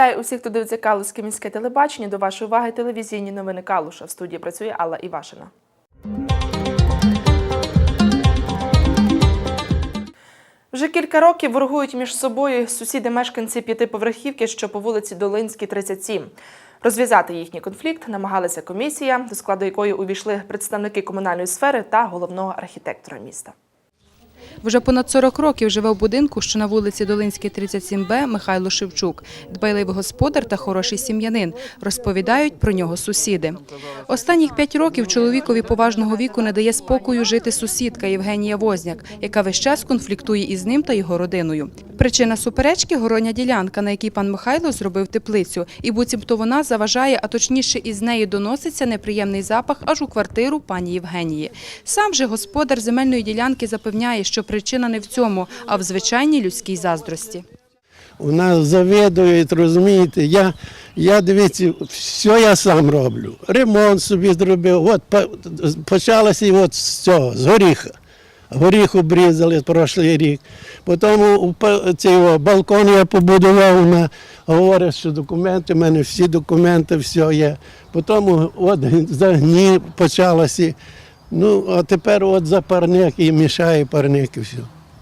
Вітаю усіх, хто дивиться Калузьке міське телебачення. До вашої уваги телевізійні новини Калуша. В студії працює Алла Івашина. Вже кілька років ворогують між собою сусіди-мешканці п'ятиповерхівки, що по вулиці Долинській, 37. Розв'язати їхній конфлікт намагалася комісія, до складу якої увійшли представники комунальної сфери та головного архітектора міста. Вже понад 40 років живе в будинку, що на вулиці Долинській, 37Б Михайло Шевчук. Дбайливий господар та хороший сім'янин. Розповідають про нього сусіди. Останніх п'ять років чоловікові поважного віку не дає спокою жити сусідка Євгенія Возняк, яка весь час конфліктує із ним та його родиною. Причина суперечки – городня ділянка, на якій пан Михайло зробив теплицю. І буцімто вона заважає, а точніше із неї доноситься неприємний запах аж у квартиру пані Євгенії. Сам же господар земельної ділянки запевняє, що причина не в цьому, а в звичайній людській заздрості. У нас завідують, розумієте, я, я дивіться, все я сам роблю. Ремонт собі зробив. От почалося от з цього, з горіха. Горіх обрізали прошлий рік. Потім цей балкон я побудував, вона говорить, що документи, в мене всі документи, все є. Потім от загні почалося. Ну, а тепер от за парник і мішає парник і все.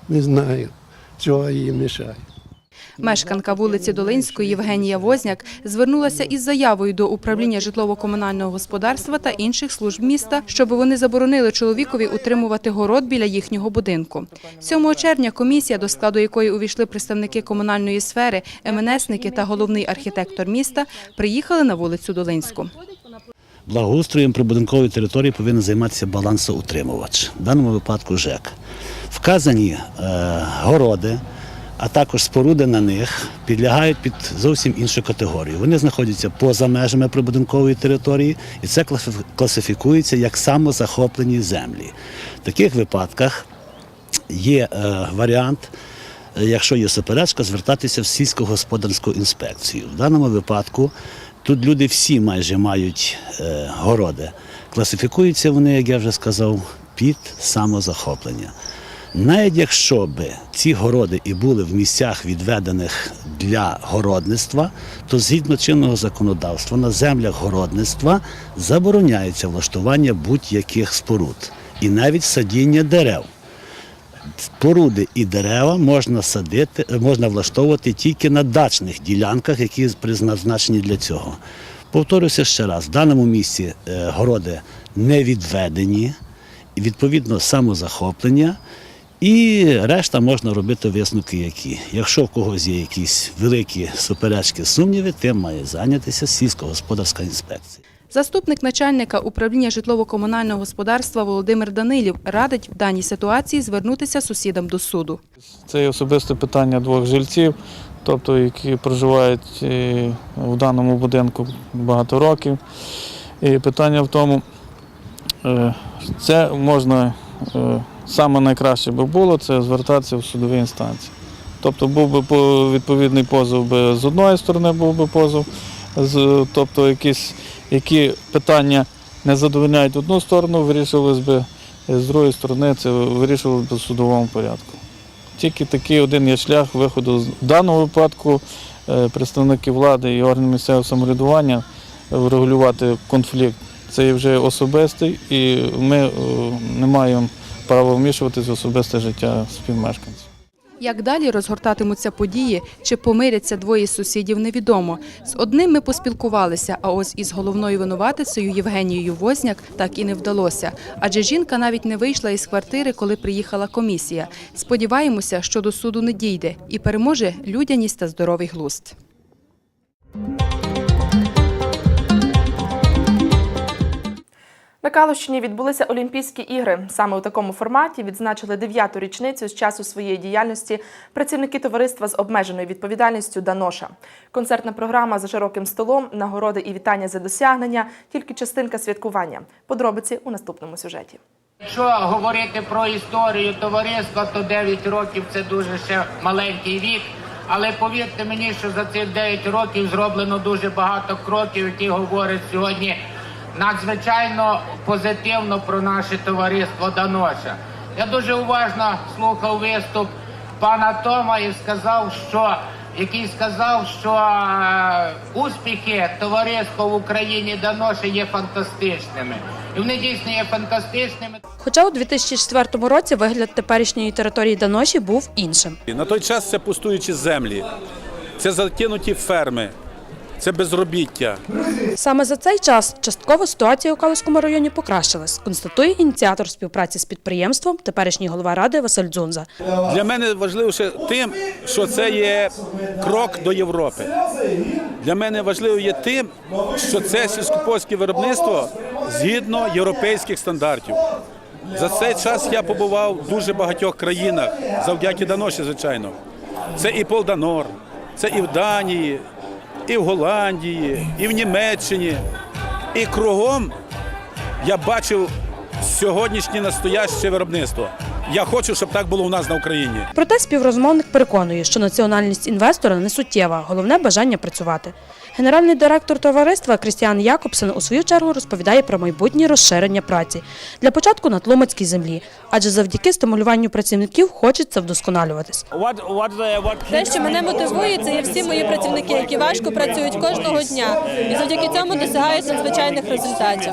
Не знаю, чого їй мішає. Мешканка вулиці Долинської Євгенія Возняк звернулася із заявою до управління житлово-комунального господарства та інших служб міста, щоб вони заборонили чоловікові утримувати город біля їхнього будинку. 7 червня комісія, до складу якої увійшли представники комунальної сфери, МНСники та головний архітектор міста, приїхали на вулицю Долинську. Благоустроєм прибудинкової території повинен займатися балансоутримувач, в даному випадку ЖЕК. Вказані е, городи, а також споруди на них підлягають під зовсім іншу категорію. Вони знаходяться поза межами прибудинкової території, і це класифікується як самозахоплені землі. В таких випадках є е, варіант, е, якщо є суперечка, звертатися в сільськогосподарську інспекцію. В даному випадку тут люди всі майже мають е, городи. Класифікуються вони, як я вже сказав, під самозахоплення. Навіть якщо б ці городи і були в місцях відведених для городництва, то згідно чинного законодавства на землях городництва забороняється влаштування будь-яких споруд і навіть садіння дерев. Споруди і дерева можна садити, можна влаштовувати тільки на дачних ділянках, які призначені для цього. Повторюся ще раз: в даному місці е, городи не відведені, відповідно самозахоплення. І решта можна робити висновки, які. Якщо в когось є якісь великі суперечки, сумніви, тим має зайнятися сільськогосподарська інспекція. Заступник начальника управління житлово-комунального господарства Володимир Данилів радить в даній ситуації звернутися сусідам до суду. Це особисте питання двох жильців, тобто які проживають е, в даному будинку багато років. І питання в тому, е, це можна е, саме найкраще би було це звертатися в судові інстанції. Тобто був би по- відповідний позов би з одної сторони, був би позов, тобто якісь які питання не задовольняють одну сторону, вирішувалися би з другої сторони, це вирішувалося б в судовому порядку. Тільки такий один є шлях виходу. В даному випадку е, представники влади і органи місцевого самоврядування врегулювати конфлікт. Це є вже особистий, і ми е, не маємо права вмішуватися в особисте життя співмешканців. Як далі розгортатимуться події, чи помиряться двоє сусідів, невідомо. З одним ми поспілкувалися, а ось із головною винуватицею Євгенією Возняк так і не вдалося. Адже жінка навіть не вийшла із квартири, коли приїхала комісія. Сподіваємося, що до суду не дійде і переможе людяність та здоровий глузд. На Калущині відбулися Олімпійські ігри. Саме у такому форматі відзначили дев'яту річницю з часу своєї діяльності працівники товариства з обмеженою відповідальністю Даноша. Концертна програма за широким столом, нагороди і вітання за досягнення тільки частинка святкування. Подробиці у наступному сюжеті. Якщо говорити про історію товариства, то 9 років це дуже ще маленький вік. Але повірте мені, що за цих 9 років зроблено дуже багато кроків, які говорять сьогодні надзвичайно позитивно про наше товариство Даноша. Я дуже уважно слухав виступ пана Тома і сказав, що який сказав, що е, успіхи товариства в Україні Даноші є фантастичними. І вони дійсно є фантастичними. Хоча у 2004 році вигляд теперішньої території Даноші був іншим. На той час це пустуючі землі, це закинуті ферми, це безробіття. Саме за цей час частково ситуація у Калузькому районі покращилась, констатує ініціатор співпраці з підприємством, теперішній голова ради Василь Дзунза. Для мене важливіше тим, що це є крок до Європи. Для мене важливо є тим, що це сільськогосподарське виробництво згідно європейських стандартів. За цей час я побував в дуже багатьох країнах, завдяки Даноші, звичайно. Це і Полданор, це і в Данії, і в Голландії, і в Німеччині. І кругом я бачив сьогоднішнє настояще виробництво. Я хочу, щоб так було у нас на Україні. Проте співрозмовник переконує, що національність інвестора не суттєва, головне бажання працювати. Генеральний директор товариства Крістіан Якобсен у свою чергу розповідає про майбутнє розширення праці для початку на тлумацькій землі, адже завдяки стимулюванню працівників хочеться вдосконалюватись. Те, що мене мотивує, це є всі мої працівники, які важко працюють кожного дня, і завдяки цьому досягають надзвичайних результатів.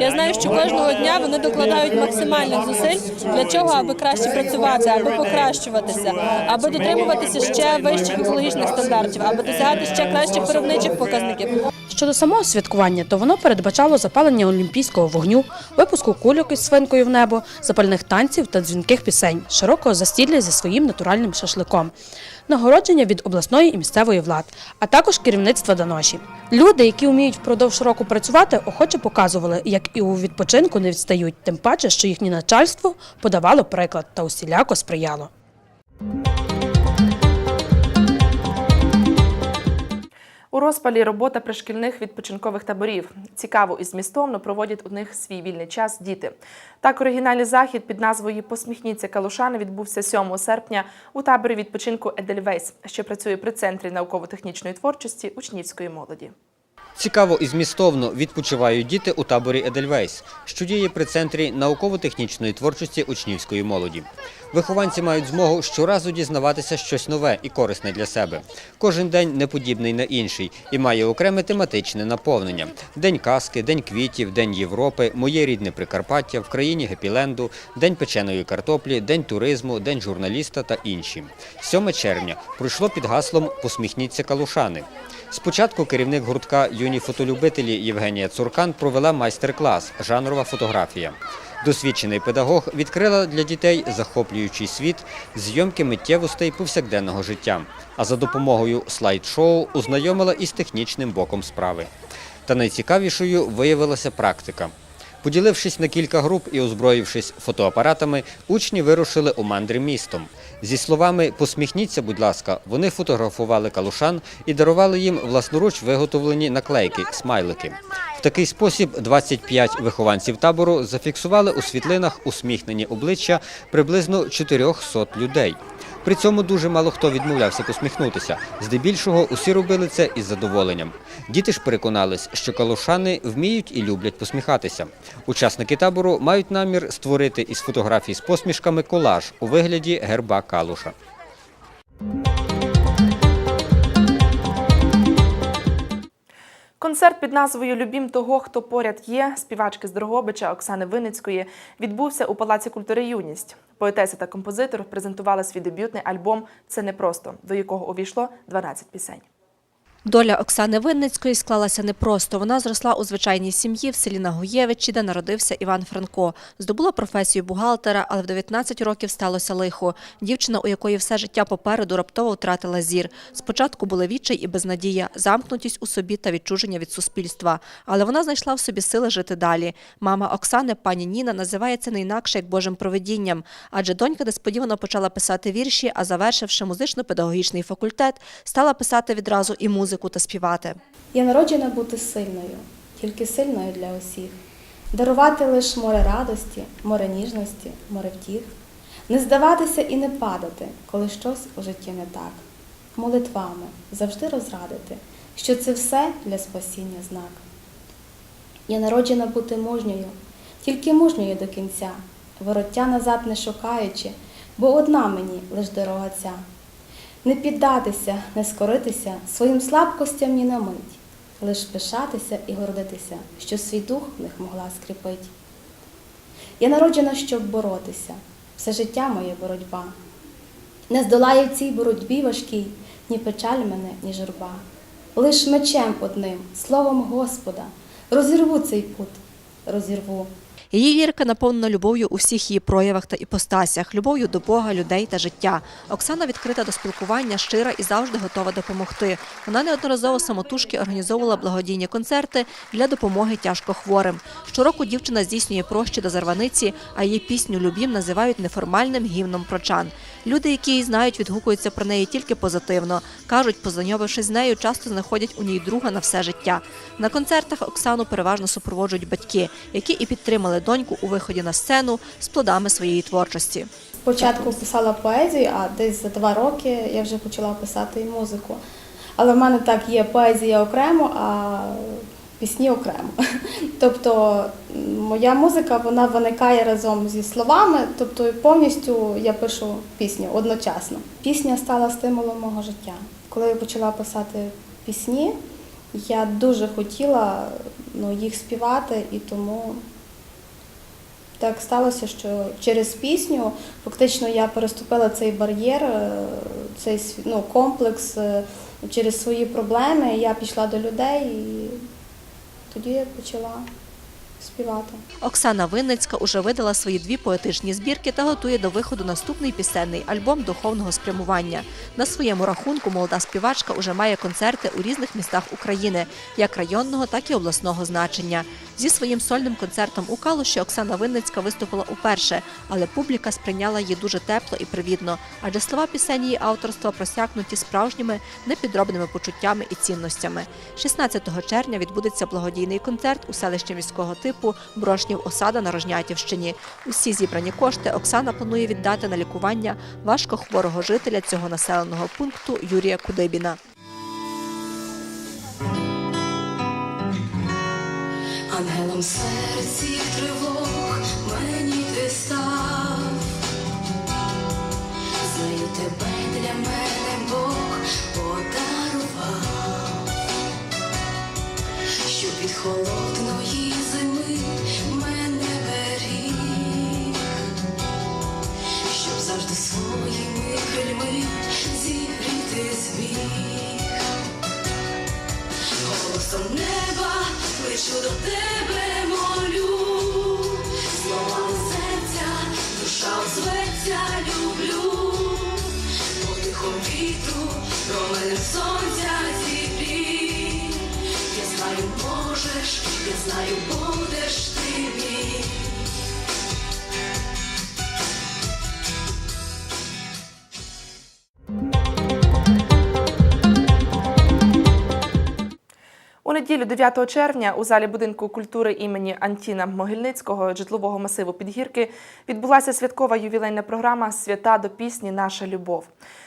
Я знаю, що кожного дня вони докладають максимальних зусиль для чого, аби краще працювати, аби покращуватися, аби дотримуватися ще вищих екологічних стандартів, аби досягати ще кращих виробничих показників. Щодо самого святкування, то воно передбачало запалення олімпійського вогню, випуску кульок із свинкою в небо, запальних танців та дзвінких пісень, широкого застілля зі своїм натуральним шашликом, нагородження від обласної і місцевої влад, а також керівництва Даноші. Люди, які вміють впродовж року працювати, охоче показували, як і у відпочинку не відстають, тим паче, що їхнє начальство подавало приклад та усіляко сприяло. Розпалі робота пришкільних відпочинкових таборів. Цікаво і змістовно проводять у них свій вільний час діти. Так, оригінальний захід під назвою Посміхніться Калушани відбувся 7 серпня у таборі відпочинку Едельвейс, що працює при центрі науково-технічної творчості учнівської молоді. Цікаво і змістовно відпочивають діти у таборі Едельвейс, що діє при центрі науково-технічної творчості учнівської молоді. Вихованці мають змогу щоразу дізнаватися щось нове і корисне для себе. Кожен день не подібний на інший і має окреме тематичне наповнення: День казки, День квітів, День Європи, Моє рідне Прикарпаття, в країні Гепіленду, День печеної картоплі, День туризму, День журналіста та інші. 7 червня пройшло під гаслом Посміхніться калушани. Спочатку керівник гуртка юні фотолюбителі Євгенія Цуркан провела майстер-клас Жанрова фотографія. Досвідчений педагог відкрила для дітей захоплюючий світ зйомки миттєвостей повсякденного життя, а за допомогою слайд-шоу ознайомила із технічним боком справи. Та найцікавішою виявилася практика. Поділившись на кілька груп і озброївшись фотоапаратами, учні вирушили у мандри містом. Зі словами Посміхніться, будь ласка, вони фотографували калушан і дарували їм власноруч виготовлені наклейки, смайлики. В такий спосіб 25 вихованців табору зафіксували у світлинах усміхнені обличчя приблизно 400 людей. При цьому дуже мало хто відмовлявся посміхнутися. Здебільшого усі робили це із задоволенням. Діти ж переконались, що калушани вміють і люблять посміхатися. Учасники табору мають намір створити із фотографій з посмішками колаж у вигляді герба калуша. Концерт під назвою Любім того, хто поряд є співачки з Дрогобича Оксани Виницької відбувся у Палаці культури Юність. Поетеса та композитор презентували свій дебютний альбом Це не просто, до якого увійшло 12 пісень. Доля Оксани Винницької склалася непросто. Вона зросла у звичайній сім'ї в селі Нагуєвичі, де народився Іван Франко. Здобула професію бухгалтера, але в 19 років сталося лихо. Дівчина, у якої все життя попереду, раптово втратила зір. Спочатку були відчай і безнадія, замкнутість у собі та відчуження від суспільства. Але вона знайшла в собі сили жити далі. Мама Оксани, пані Ніна, називає це не інакше як Божим провидінням, адже донька несподівано почала писати вірші, а завершивши музично-педагогічний факультет, стала писати відразу і музику та співати. Я народжена бути сильною, тільки сильною для усіх, дарувати лиш море радості, море ніжності, море втіх, не здаватися і не падати, коли щось у житті не так, молитвами завжди розрадити, що це все для спасіння знак. Я народжена бути мужньою, тільки мужньою до кінця, вороття назад не шукаючи, бо одна мені лиш дорога ця. Не піддатися, не скоритися своїм слабкостям ні на мить, лиш пишатися і гордитися, що свій дух в них могла скріпить. Я народжена, щоб боротися, все життя моє боротьба. Не здолає в цій боротьбі важкій ні печаль мене, ні журба. Лиш мечем одним, словом Господа, розірву цей пут, розірву. Її лірика наповнена любов'ю у всіх її проявах та іпостасях, любов'ю до Бога, людей та життя. Оксана відкрита до спілкування, щира і завжди готова допомогти. Вона неодноразово самотужки організовувала благодійні концерти для допомоги тяжкохворим. Щороку дівчина здійснює прощі до зарваниці, а її пісню Любім називають неформальним гімном прочан. Люди, які її знають, відгукуються про неї тільки позитивно. кажуть, познайомившись з нею, часто знаходять у ній друга на все життя. На концертах Оксану переважно супроводжують батьки, які і підтримали доньку у виході на сцену з плодами своєї творчості. Спочатку писала поезію, а десь за два роки я вже почала писати і музику. Але в мене так є поезія окремо, а пісні окремо. Тобто моя музика вона виникає разом зі словами, тобто повністю я пишу пісню одночасно. Пісня стала стимулом мого життя. Коли я почала писати пісні, я дуже хотіла ну, їх співати і тому так сталося, що через пісню фактично я переступила цей бар'єр, е, цей ну, комплекс е, через свої проблеми. Я пішла до людей і тоді я почала співати. Оксана Винницька уже видала свої дві поетичні збірки та готує до виходу наступний пісенний альбом духовного спрямування. На своєму рахунку молода співачка уже має концерти у різних містах України, як районного, так і обласного значення. Зі своїм сольним концертом у Калуші Оксана Винницька виступила уперше, але публіка сприйняла її дуже тепло і привітно, адже слова пісень її авторства просякнуті справжніми непідробними почуттями і цінностями. 16 червня відбудеться благодійний концерт у селищі міського типу Брошнів Осада на Рожнятівщині. Усі зібрані кошти Оксана планує віддати на лікування важкохворого жителя цього населеного пункту Юрія Кудибіна. Ангелом серці тривог мені ти став, знаю тебе для мене Бог подарував, що від Голосом неба кличу до тебе молю, словами серця, душа озветься, люблю, потихом вітру, променем сонця зібрі. Я знаю, можеш, я знаю, будеш неділю 9 червня у залі будинку культури імені Антіна Могильницького житлового масиву Підгірки відбулася святкова ювілейна програма Свята до пісні Наша любов.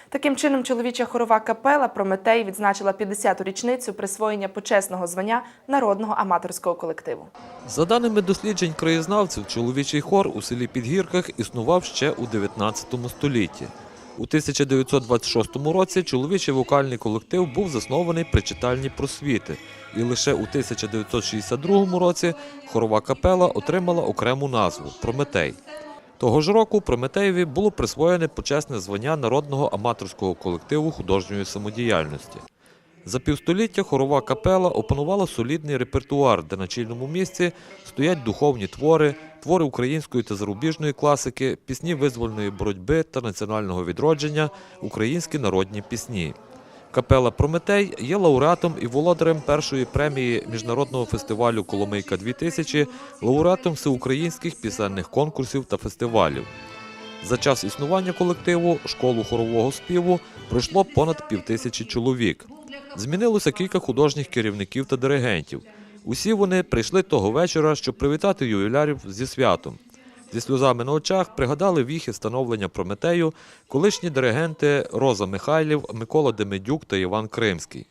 Таким чином, чоловіча хорова капела Прометей відзначила 50-ту річницю присвоєння почесного звання народного аматорського колективу. За даними досліджень краєзнавців, чоловічий хор у селі Підгірках існував ще у 19 столітті. У 1926 році чоловічий вокальний колектив був заснований при читальні просвіти, і лише у 1962 році хорова капела отримала окрему назву Прометей. Того ж року Прометеєві було присвоєне почесне звання народного аматорського колективу художньої самодіяльності. За півстоліття хорова капела опанувала солідний репертуар, де на чільному місці стоять духовні твори, твори української та зарубіжної класики, пісні визвольної боротьби та національного відродження, українські народні пісні. Капела Прометей є лауреатом і володарем першої премії міжнародного фестивалю Коломийка 2000 лауреатом всеукраїнських пісенних конкурсів та фестивалів. За час існування колективу школу хорового співу пройшло понад півтисячі чоловік. Змінилося кілька художніх керівників та диригентів. Усі вони прийшли того вечора, щоб привітати ювілярів зі святом. Зі сльозами на очах пригадали віхи становлення Прометею колишні диригенти Роза Михайлів, Микола Демедюк та Іван Кримський.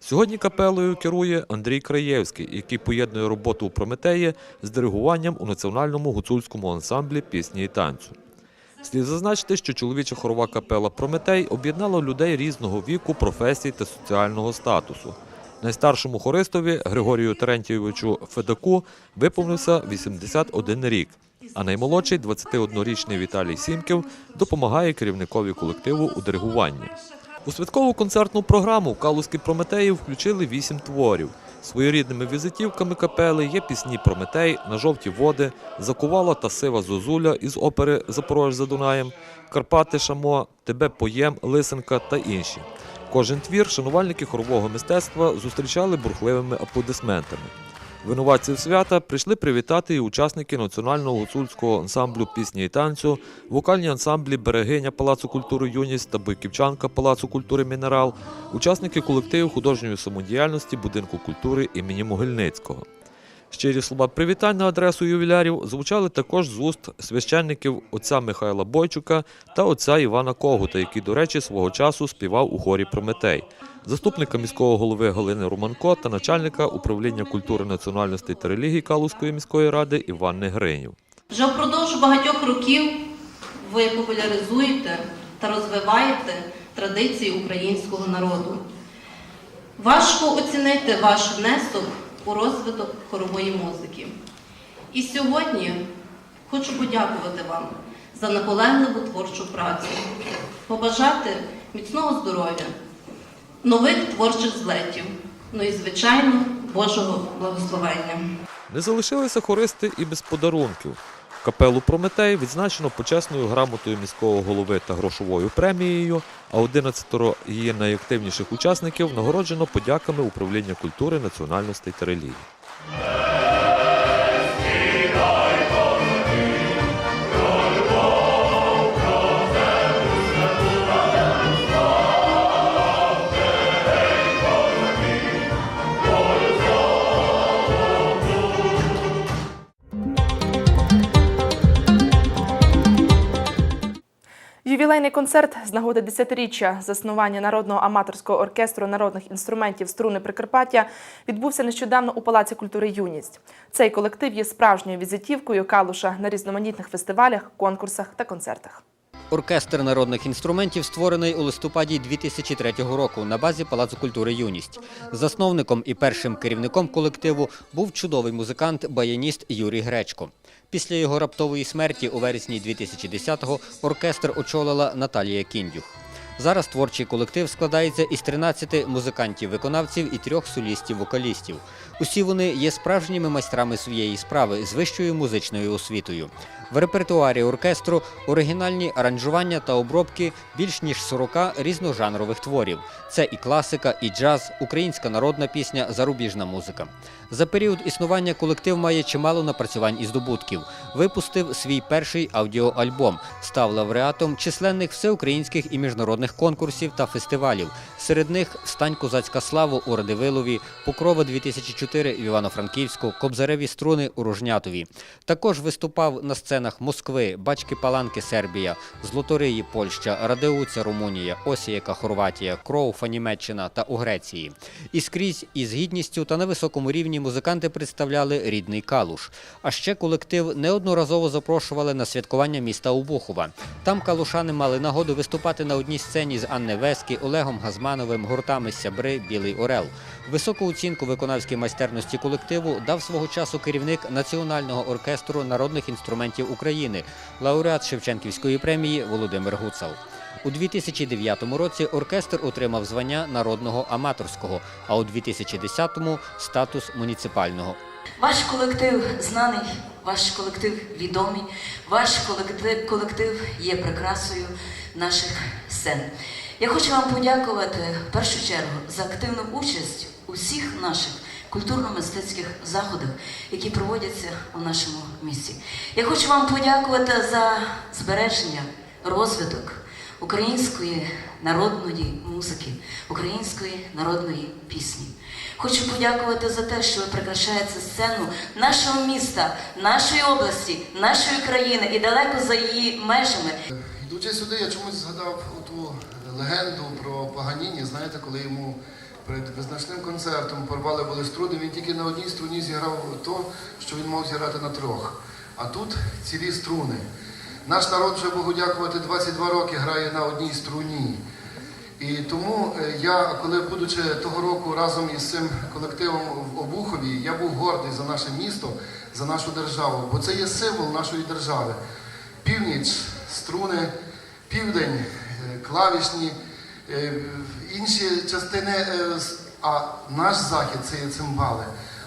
Сьогодні капелою керує Андрій Краєвський, який поєднує роботу у Прометеї з диригуванням у національному гуцульському ансамблі пісні і танцю. Слід зазначити, що чоловіча хорова капела Прометей об'єднала людей різного віку, професій та соціального статусу. Найстаршому хористові Григорію Терентійовичу Федаку виповнився 81 рік, а наймолодший 21-річний Віталій Сімків допомагає керівникові колективу у диригуванні. У святкову концертну програму Калузькі Прометеї включили вісім творів. Своєрідними візитівками капели є пісні Прометей, на жовті води, Закувала та сива зозуля із опери Запорож за Дунаєм, Карпати Шамо, Тебе поєм, Лисенка та інші. Кожен твір шанувальники хорового мистецтва зустрічали бурхливими аплодисментами. Винуватців свята прийшли привітати і учасники національного гуцульського ансамблю пісні і танцю, вокальні ансамблі Берегиня Палацу культури Юність та Бойківчанка Палацу культури Мінерал, учасники колективу художньої самодіяльності будинку культури імені Могильницького. Щирі слова привітань на адресу ювілярів звучали також з уст священників отця Михайла Бойчука та отця Івана Когута, який, до речі, свого часу співав у хорі Прометей, заступника міського голови Галини Романко та начальника управління культури, національностей та релігій Калузької міської ради Іванни Гринів. Вже впродовж багатьох років ви популяризуєте та розвиваєте традиції українського народу. Важко оцінити ваш внесок у розвиток хорової музики. І сьогодні хочу подякувати вам за наполегливу творчу працю, побажати міцного здоров'я, нових творчих злетів, ну і, звичайно, Божого благословення. Не залишилися хористи і без подарунків. Капелу Прометей відзначено почесною грамотою міського голови та грошовою премією, а 11 її найактивніших учасників нагороджено подяками управління культури, національностей та релігій. Ювілейний концерт з нагоди 10-річчя заснування народного аматорського оркестру народних інструментів струни Прикарпаття відбувся нещодавно у Палаці культури Юність. Цей колектив є справжньою візитівкою Калуша на різноманітних фестивалях, конкурсах та концертах. Оркестр народних інструментів створений у листопаді 2003 року на базі Палацу культури Юність. Засновником і першим керівником колективу був чудовий музикант, баяніст Юрій Гречко. Після його раптової смерті у вересні 2010-го оркестр очолила Наталія Кіндюх. Зараз творчий колектив складається із 13 музикантів-виконавців і трьох солістів-вокалістів. Усі вони є справжніми майстрами своєї справи з вищою музичною освітою. В репертуарі оркестру оригінальні аранжування та обробки більш ніж 40 різножанрових творів. Це і класика, і джаз, українська народна пісня, зарубіжна музика. За період існування колектив має чимало напрацювань і здобутків. Випустив свій перший аудіоальбом, став лауреатом численних всеукраїнських і міжнародних конкурсів та фестивалів. Серед них Стань козацька славу у Радивилові, Покрова 2004 в Івано-Франківську, Кобзареві струни у Рожнятові. Також виступав на сценах Москви, Бачки Паланки Сербія, Злоториї Польща, Радеуця Румунія, Осіяка Хорватія, Кроуфа Німеччина та у Греції. І скрізь із гідністю та на високому рівні музиканти представляли рідний Калуш. А ще колектив неодноразово запрошували на святкування міста Обухова. Там калушани мали нагоду виступати на одній сцені з Анне Вескі, Олегом Газмановим, гуртами Сябри, Білий Орел. Високу оцінку виконавській майстерності колективу дав свого часу керівник Національного оркестру народних інструментів України, лауреат Шевченківської премії Володимир Гуцал. У 2009 році оркестр отримав звання народного аматорського, а у 2010-му – статус муніципального. Ваш колектив знаний, ваш колектив відомий, ваш колектив є прикрасою наших сцен. Я хочу вам подякувати в першу чергу за активну участь у всіх наших культурно-мистецьких заходах, які проводяться у нашому місті. Я хочу вам подякувати за збереження, розвиток української народної музики, української народної пісні. Хочу подякувати за те, що ви прикрашаєте сцену нашого міста, нашої області, нашої країни і далеко за її межами. Йдучи сюди, я чомусь згадав легенду про Паганіні, знаєте, коли йому перед визначним концертом порвали були струни, він тільки на одній струні зіграв то, що він мав зіграти на трьох. А тут цілі струни. Наш народ вже Богу дякувати 22 роки грає на одній струні. І тому е, я, коли будучи того року разом із цим колективом в Обухові, я був гордий за наше місто, за нашу державу, бо це є символ нашої держави. Північ, струни, південь, клавішні, е, інші частини, е, а наш захід це є цимбали.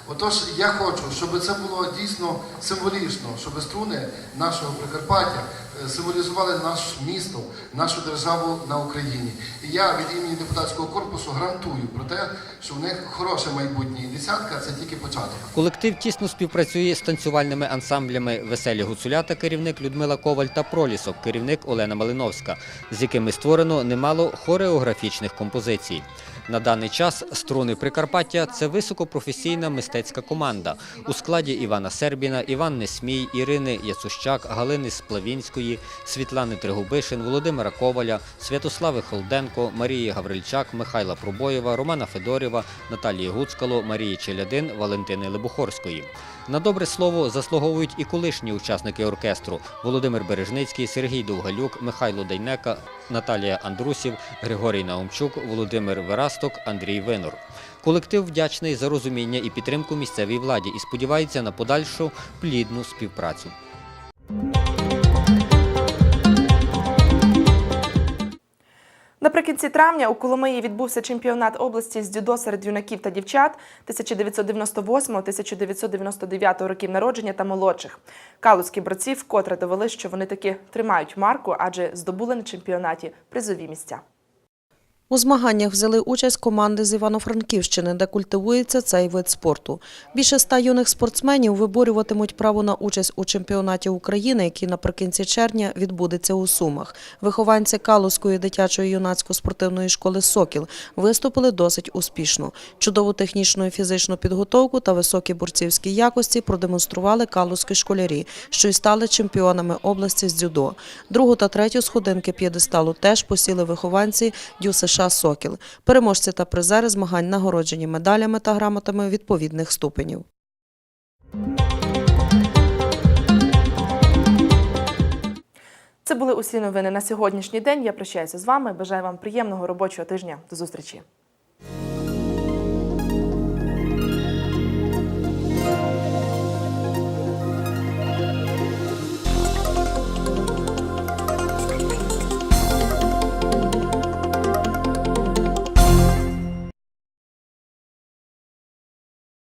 Отож, я хочу, щоб це було дійсно символічно, щоб струни нашого Прикарпаття е, символізували наше місто, нашу державу на Україні. І я від імені депутатського корпусу гарантую про те, що в них хороше майбутнє. Десятка це тільки початок. Колектив тісно співпрацює з танцювальними ансамблями Веселі гуцулята, керівник Людмила Коваль та Пролісок, керівник Олена Малиновська, з якими створено немало хореографічних композицій. На даний час струни Прикарпаття це високопрофесійна мистецька команда у складі Івана Сербіна, Іван Несмій, Ірини Яцущак, Галини Сплавінської, Світлани Тригубишин, Володимира Коваля, Святослави Холденко, Марії Гаврильчак, Михайла Пробоєва, Романа Федорєва, Наталії Гуцкало, Марії Челядин, Валентини Лебухорської. На добре слово заслуговують і колишні учасники оркестру Володимир Бережницький, Сергій Довгалюк, Михайло Дейнека, Наталія Андрусів, Григорій Наумчук, Володимир Верасток, Андрій Винор. Колектив вдячний за розуміння і підтримку місцевій владі і сподівається на подальшу плідну співпрацю. Наприкінці травня у Коломиї відбувся чемпіонат області з дзюдо серед юнаків та дівчат 1998-1999 років народження та молодших. Калузькі борці вкотре довели, що вони таки тримають марку, адже здобули на чемпіонаті призові місця. У змаганнях взяли участь команди з Івано-Франківщини, де культивується цей вид спорту. Більше ста юних спортсменів виборюватимуть право на участь у чемпіонаті України, який наприкінці червня відбудеться у Сумах. Вихованці Калузької дитячої юнацько-спортивної школи «Сокіл» виступили досить успішно. Чудову технічну і фізичну підготовку та високі борцівські якості продемонстрували калузькі школярі, що й стали чемпіонами області з дзюдо. Другу та третю сходинки п'єдесталу теж посіли вихованці Дю США «Сокіл». Переможці та призери змагань нагороджені медалями та грамотами відповідних ступенів. Це були усі новини на сьогоднішній день. Я прощаюся з вами. Бажаю вам приємного робочого тижня. До зустрічі.